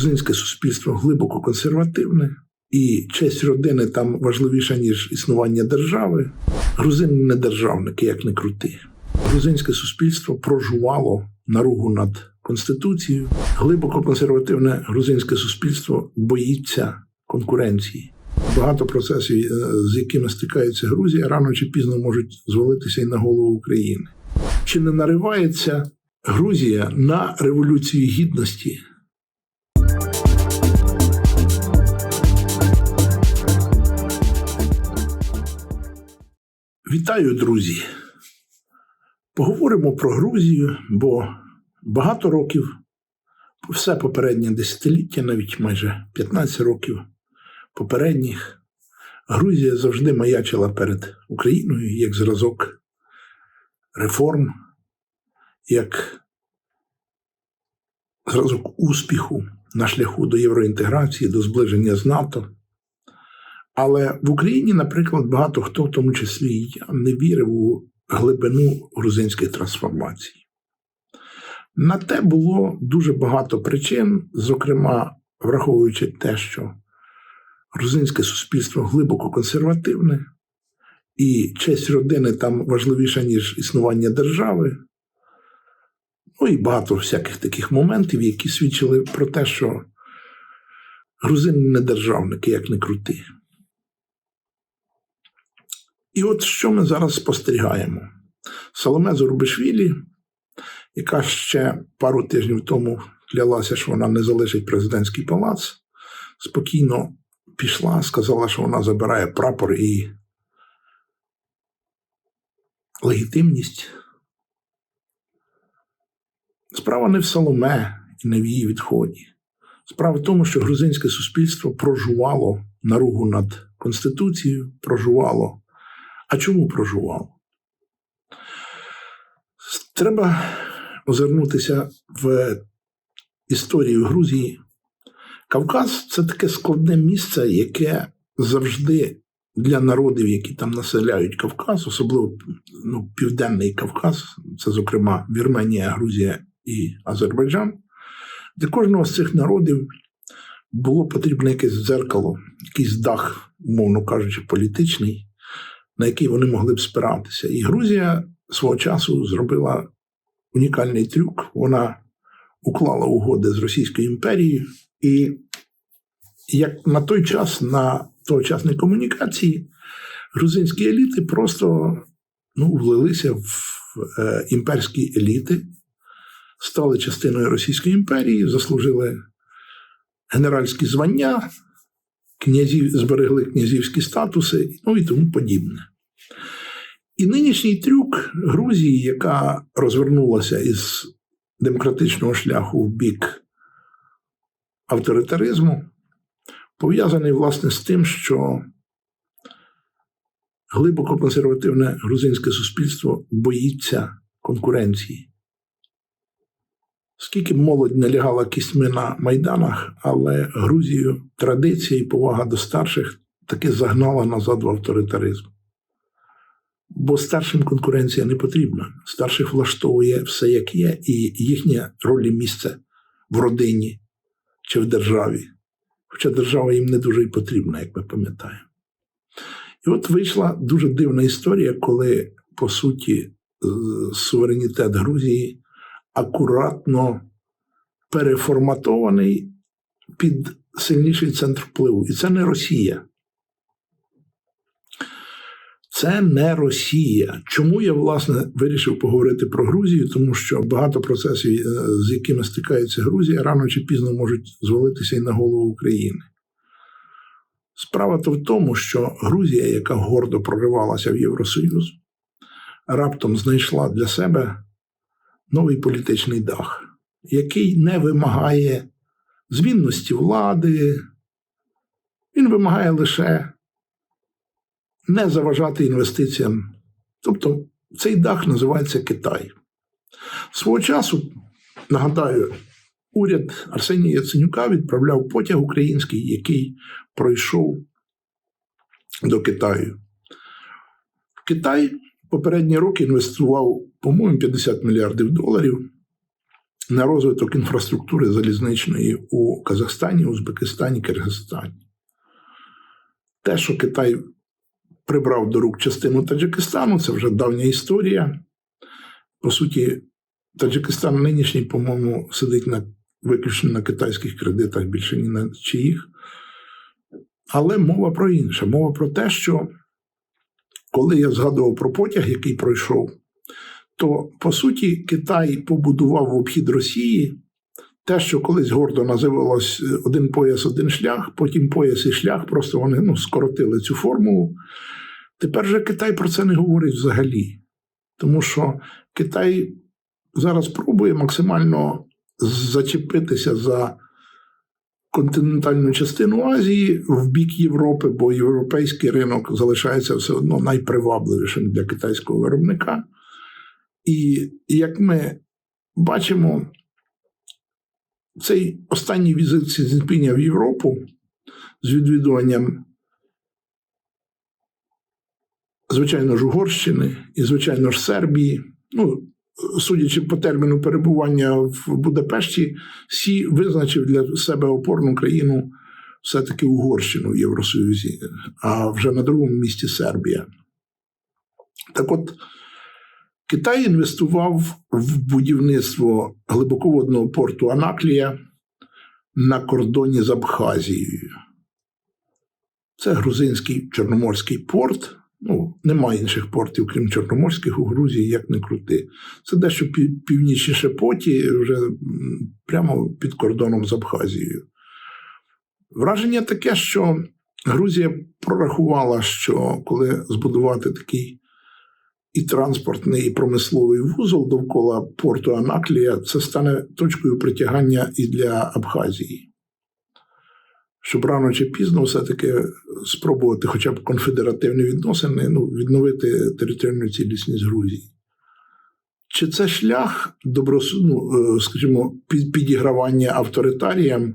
грузинське суспільство глибоко консервативне, і честь родини там важливіша, ніж існування держави. Грузини не державники, як не крути. Грузинське суспільство прожувало наругу над конституцією. Глибоко консервативне грузинське суспільство боїться конкуренції. Багато процесів, е, з якими стикається Грузія, рано чи пізно можуть звалитися і на голову України. Чи не наривається Грузія на революцію гідності? Вітаю, друзі! Поговоримо про Грузію, бо багато років, все попереднє десятиліття, навіть майже 15 років попередніх, Грузія завжди маячила перед Україною як зразок реформ, як зразок успіху на шляху до євроінтеграції, до зближення з НАТО. Але в Україні, наприклад, багато хто, в тому числі і я, не вірив у глибину грузинських трансформацій. На те було дуже багато причин, зокрема, враховуючи те, що грузинське суспільство глибоко консервативне, і честь родини там важливіша, ніж існування держави. Ну і багато всяких таких моментів, які свідчили про те, що грузини не державники, як не крути. І от що ми зараз спостерігаємо? Соломе Зурбишвілі, яка ще пару тижнів тому клялася, що вона не залишить президентський палац, спокійно пішла, сказала, що вона забирає прапор і легітимність. Справа не в Соломе і не в її відході. Справа в тому, що грузинське суспільство прожувало наругу над Конституцією, прожувало. А чому прожувало? Треба озирнутися в історію Грузії. Кавказ це таке складне місце, яке завжди для народів, які там населяють Кавказ, особливо ну, Південний Кавказ, це, зокрема, Вірменія, Грузія і Азербайджан. Для кожного з цих народів було потрібно якесь дзеркало, якийсь дах, умовно кажучи, політичний, на який вони могли б спиратися. І Грузія свого часу зробила унікальний трюк. Вона уклала угоди з Російською імперією, і як на той час, на тогочасні комунікації, грузинські еліти просто ну, влилися в е, імперські еліти, стали частиною Російської імперії, заслужили генеральські звання, князів, зберегли князівські статуси, ну і тому подібне. І нинішній трюк Грузії, яка розвернулася із демократичного шляху в бік авторитаризму, пов'язаний власне з тим, що глибоко консервативне грузинське суспільство боїться конкуренції. Скільки молодь не лягала кістьми на майданах, але Грузію традиція і повага до старших таки загнала назад в авторитаризм. Бо старшим конкуренція не потрібна. Старших влаштовує все, як є, і їхня роль і місце в родині чи в державі. Хоча держава їм не дуже і потрібна, як ми пам'ятаємо. І от вийшла дуже дивна історія, коли, по суті, суверенітет Грузії акуратно переформатований під сильніший центр впливу. І це не Росія. Це не Росія. Чому я власне вирішив поговорити про Грузію? Тому що багато процесів, е, з якими стикається Грузія, рано чи пізно можуть звалитися і на голову України. Справа то в тому, що Грузія, яка гордо проривалася в Євросоюз, раптом знайшла для себе новий політичний дах, який не вимагає звінності влади, він вимагає лише не заважати інвестиціям. Тобто цей дах називається Китай. Свого часу, нагадаю, уряд Арсенія Яценюка відправляв потяг український, який пройшов до Китаю. Китай попередні роки інвестував, по-моєму, 50 мільярдів доларів. на розвиток інфраструктури залізничної у Казахстані, Узбекистані, Киргизстані. Те, що Китай прибрав до рук частину Таджикистану, це вже давня історія. По суті, Таджикистан нинішній, по-моєму, сидить на виключно на китайських кредитах більше ні на чиїх. Але мова про інше. Мова про те, що коли я згадував про потяг, який пройшов, то по суті Китай побудував в обхід Росії те, що колись гордо називалось один пояс, один шлях, потім пояс і шлях, просто вони ну, скоротили цю формулу. Тепер же Китай про це не говорить взагалі. Тому що Китай зараз пробує максимально зачепитися за континентальну частину Азії в бік Європи, бо європейський ринок залишається все одно найпривабливішим для китайського виробника. І як ми бачимо, цей останній візит Сі Цзіньпіня в Європу з відвідуванням, звичайно ж, Угорщини і, звичайно ж, Сербії. Ну, судячи по терміну перебування в Будапешті, Сі визначив для себе опорну країну все-таки Угорщину в Євросоюзі, а вже на другому місці Сербія. Так от, Китай інвестував в будівництво глибоководного порту Анаклія на кордоні з Абхазією. Це грузинський Чорноморський порт. Ну, немає інших портів, крім Чорноморських, у Грузії, як не крути. Це дещо північніше поті, вже прямо під кордоном з Абхазією. Враження таке, що Грузія прорахувала, що коли збудувати такий і транспортний, і промисловий вузол довкола порту Анаклія, це стане точкою притягання і для Абхазії щоб рано чи пізно все-таки спробувати хоча б конфедеративні відносини, ну, відновити територіальну цілісність Грузії. Чи це шлях доброс... ну, е, скажімо, підігравання авторитаріям?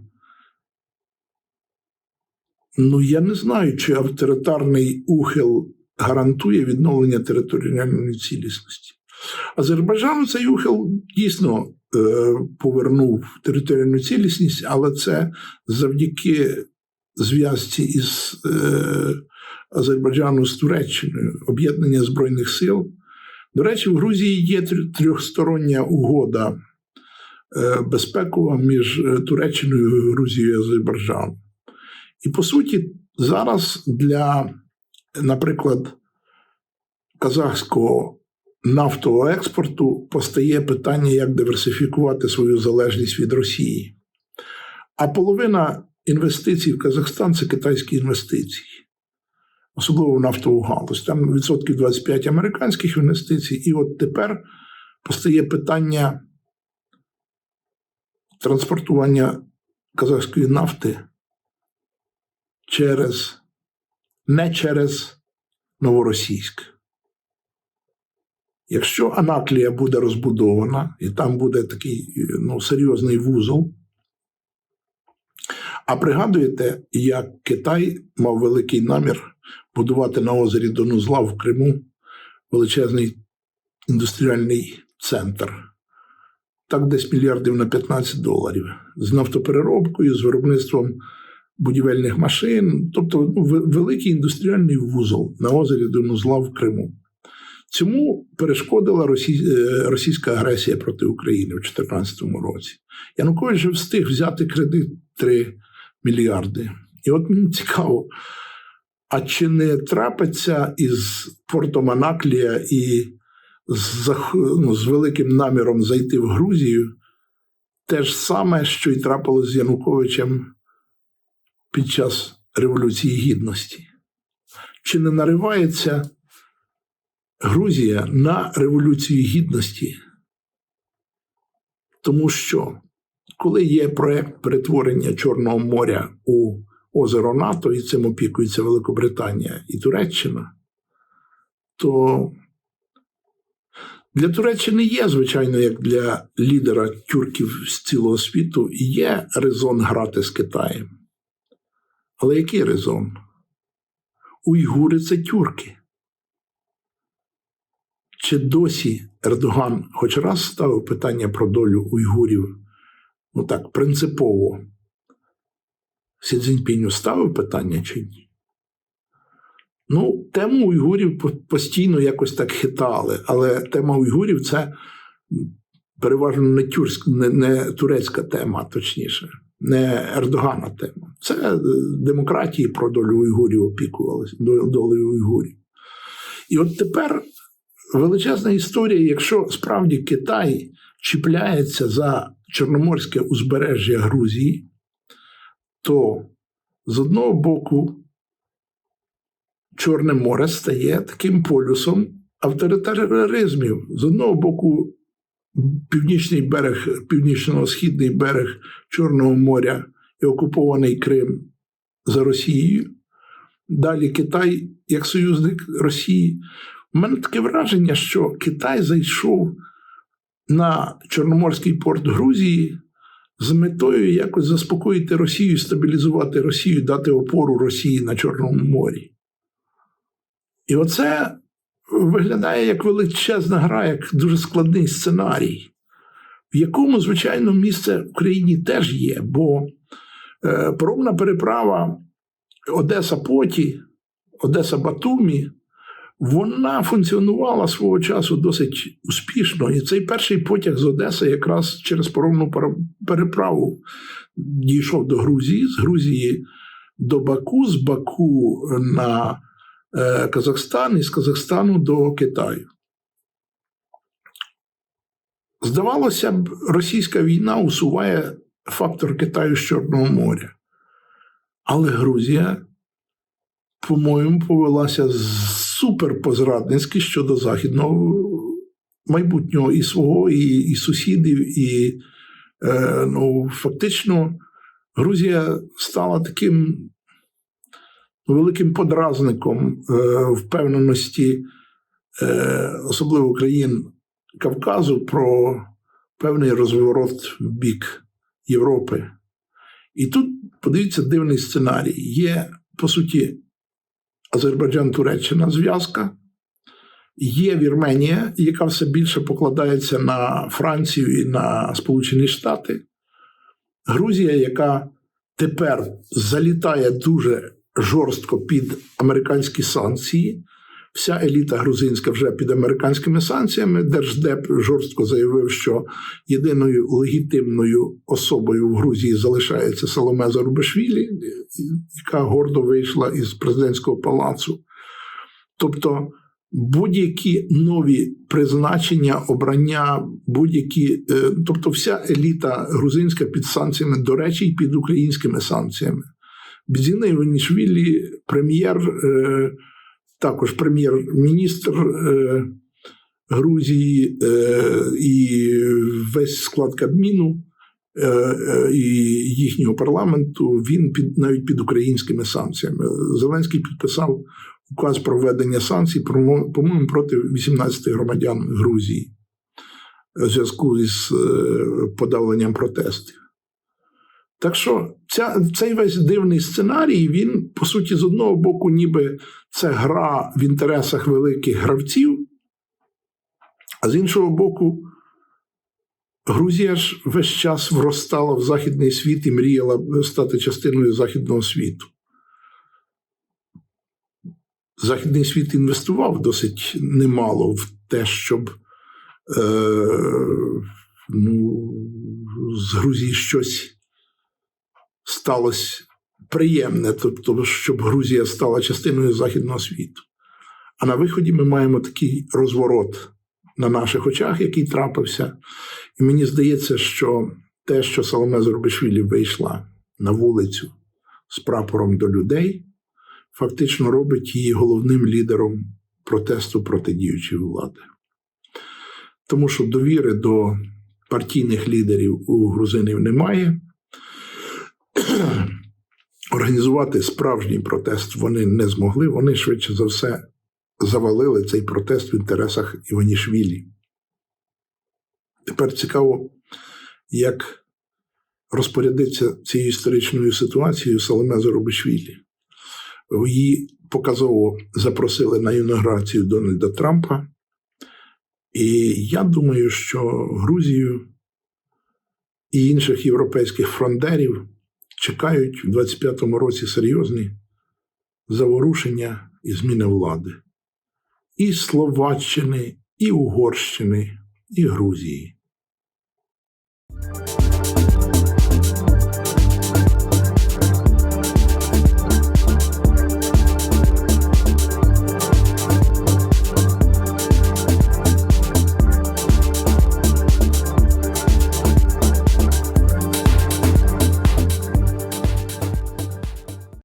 Ну, я не знаю, чи авторитарний ухил гарантує відновлення територіальної цілісності. Азербайджану цей ухил дійсно Е, повернув територіальну цілісність, але це завдяки зв'язці із е, Азербайджану з Туреччиною, об'єднання Збройних сил. До речі, в Грузії є трьохстороння угода е, безпекова між Туреччиною, Грузією і Азербайджаном. І по суті, зараз для, наприклад, казахського нафтового експорту постає питання, як диверсифікувати свою залежність від Росії. А половина інвестицій в Казахстан це китайські інвестиції, особливо в нафтову галузь. Там відсотків 25 американських інвестицій. І от тепер постає питання транспортування казахської нафти через не через Новоросійськ. Якщо Анаклія буде розбудована, і там буде такий ну, серйозний вузол, а пригадуєте, як Китай мав великий намір будувати на озері Донузла в Криму величезний індустріальний центр, так десь мільярдів на 15 доларів, з нафтопереробкою, з виробництвом будівельних машин, тобто ну, великий індустріальний вузол на озері Донузла в Криму. Цьому перешкодила е, російська агресія проти України у 2014 році. Янукович вже встиг взяти кредит 3 мільярди. І от мені цікаво, а чи не трапиться із портом Анаклія і з, ну, з великим наміром зайти в Грузію те ж саме, що й трапилось з Януковичем під час Революції Гідності? Чи не наривається Грузія на Революцію Гідності. Тому що, коли є проєкт перетворення Чорного моря у озеро НАТО, і цим опікується Великобританія і Туреччина, то для Туреччини є, звичайно, як для лідера тюрків з цілого світу, є резон грати з Китаєм. Але який резон? Уйгури це тюрки. Чи досі Ердоган хоч раз ставив питання про долю уйгурів? Ну так, принципово. Сі Цзіньпіню ставив питання чи ні? Ну, тему уйгурів постійно якось так хитали, але тема уйгурів це переважно не, тюрськ, не, не турецька тема, точніше, не Ердогана тема. Це е, демократії про долю уйгурів опікувалися, до- долею уйгурів. І от тепер величезна історія, якщо справді Китай чіпляється за Чорноморське узбережжя Грузії, то з одного боку Чорне море стає таким полюсом авторитаризмів. З одного боку, північний берег, північно-східний берег Чорного моря і окупований Крим за Росією. Далі Китай як союзник Росії. У мене таке враження, що Китай зайшов на Чорноморський порт Грузії з метою якось заспокоїти Росію, стабілізувати Росію, дати опору Росії на Чорному морі. І оце виглядає як величезна гра, як дуже складний сценарій, в якому, звичайно, місце в Україні теж є, бо е, паромна переправа Одеса Поті, Одеса Батумі, вона функціонувала свого часу досить успішно. І цей перший потяг з Одеси якраз через паромну переправу дійшов до Грузії, з Грузії до Баку, з Баку на е, Казахстан і з Казахстану до Китаю. Здавалося б, російська війна усуває фактор Китаю з Чорного моря. Але Грузія, по-моєму, повелася позрадницьки щодо західного майбутнього і свого, і, і сусідів. І е, ну, фактично Грузія стала таким великим подразником е, впевненості, е, особливо країн Кавказу, про певний розворот в бік Європи. І тут подивіться дивний сценарій. Є, по суті, Азербайджан-Туреччина зв'язка, є Вірменія, яка все більше покладається на Францію і на Сполучені Штати, Грузія, яка тепер залітає дуже жорстко під американські санкції. Вся еліта грузинська вже під американськими санкціями. Держдеп жорстко заявив, що єдиною легітимною особою в Грузії залишається Соломе Зарубашвілі, яка гордо вийшла із президентського палацу. Тобто будь-які нові призначення, обрання, будь-які, е, тобто вся еліта грузинська під санкціями, до речі, і під українськими санкціями. Бізіна Іванішвілі, прем'єр, е, також прем'єр-міністр е, Грузії е, і весь склад Кабміну е, і їхнього парламенту, він під навіть під українськими санкціями. Зеленський підписав указ про введення санкцій, по-моєму, проти 18 громадян Грузії в зв'язку із подавленням протестів. Так що ця, цей весь дивний сценарій, він, по суті, з одного боку, ніби це гра в інтересах великих гравців, а з іншого боку, Грузія ж весь час вростала в західний світ і мріяла стати частиною західного світу. Західний світ інвестував досить немало в те, щоб е, ну, з Грузії щось сталося приємне, тобто, щоб Грузія стала частиною західного світу. А на виході ми маємо такий розворот на наших очах, який трапився. І мені здається, що те, що Соломе Зорбишвілі вийшла на вулицю з прапором до людей, фактично робить її головним лідером протесту проти діючої влади. Тому що довіри до партійних лідерів у грузинів немає. Організувати справжній протест вони не змогли. Вони швидше за все завалили цей протест в інтересах Іванішвілі. Тепер цікаво, як розпорядиться цією історичною ситуацією Соломе Зоробишвілі. Її показово запросили на інаугурацію Дональда Трампа. І я думаю, що Грузію і інших європейських фронтерів чекають у 25-му році серйозні заворушення і зміни влади і Словаччини, і Угорщини, і Грузії.